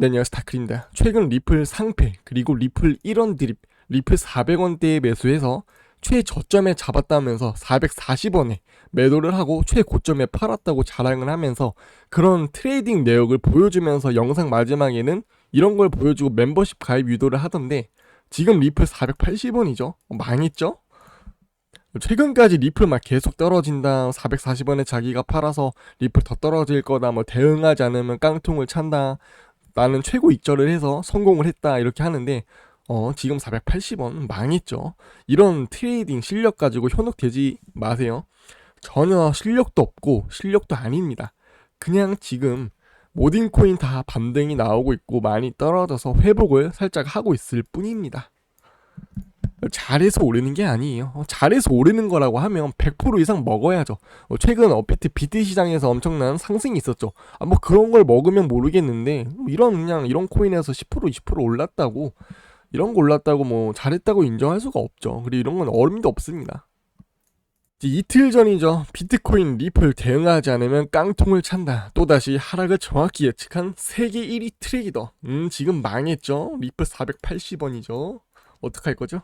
네, 안녕하세요. 다크입니다. 최근 리플 상패, 그리고 리플 1원 드립, 리플 400원대에 매수해서 최저점에 잡았다면서 440원에 매도를 하고 최고점에 팔았다고 자랑을 하면서 그런 트레이딩 내역을 보여주면서 영상 마지막에는 이런 걸 보여주고 멤버십 가입 유도를 하던데 지금 리플 480원이죠? 망했죠? 최근까지 리플 막 계속 떨어진다. 440원에 자기가 팔아서 리플 더 떨어질 거다. 뭐 대응하지 않으면 깡통을 찬다. 나는 최고 익절을 해서 성공을 했다. 이렇게 하는데 어, 지금 480원 망했죠. 이런 트레이딩 실력 가지고 현혹되지 마세요. 전혀 실력도 없고 실력도 아닙니다. 그냥 지금 모든 코인 다 반등이 나오고 있고 많이 떨어져서 회복을 살짝 하고 있을 뿐입니다. 잘해서 오르는 게 아니에요. 어, 잘해서 오르는 거라고 하면 100% 이상 먹어야죠. 어, 최근 업비트 비트 시장에서 엄청난 상승이 있었죠. 아, 뭐 그런 걸 먹으면 모르겠는데 뭐 이런 그냥 이런 코인에서 10% 20% 올랐다고 이런 거 올랐다고 뭐 잘했다고 인정할 수가 없죠. 그리고 이런 건 어림도 없습니다. 이틀 전이죠. 비트코인 리플 대응하지 않으면 깡통을 찬다. 또다시 하락을 정확히 예측한 세계 1위 트레이더. 음, 지금 망했죠. 리플 480원이죠. 어떡할 거죠?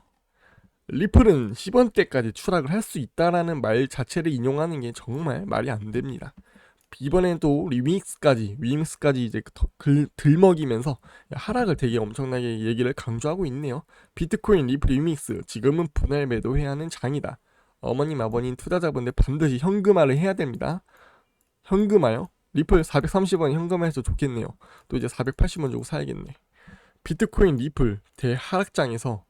리플은 10원대까지 추락을 할 수 있다라는 말 자체를 인용하는 게 정말 말이 안 됩니다. 이번엔 또 리믹스까지 위믹스까지 이제 더 글, 들먹이면서 하락을 되게 엄청나게 얘기를 강조하고 있네요. 비트코인 리플 리믹스 지금은 분할 매도해야 하는 장이다. 어머님 아버님 투자자분들 반드시 현금화를 해야 됩니다. 현금화요? 리플 430원 현금화해서 좋겠네요. 또 이제 480원 주고 사야겠네. 비트코인 리플 대하락장에서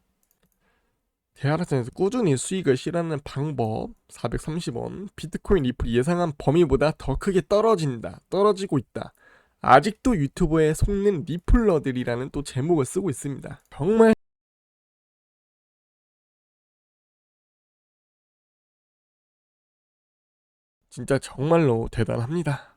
대하락장에서 꾸준히 수익을 실하는 방법 430원. 비트코인 리플 예상한 범위보다 더 크게 떨어진다 떨어지고 있다. 아직도 유튜브에 속는 리플러들이라는 또 제목을 쓰고 있습니다. 정말 진짜 정말로 대단합니다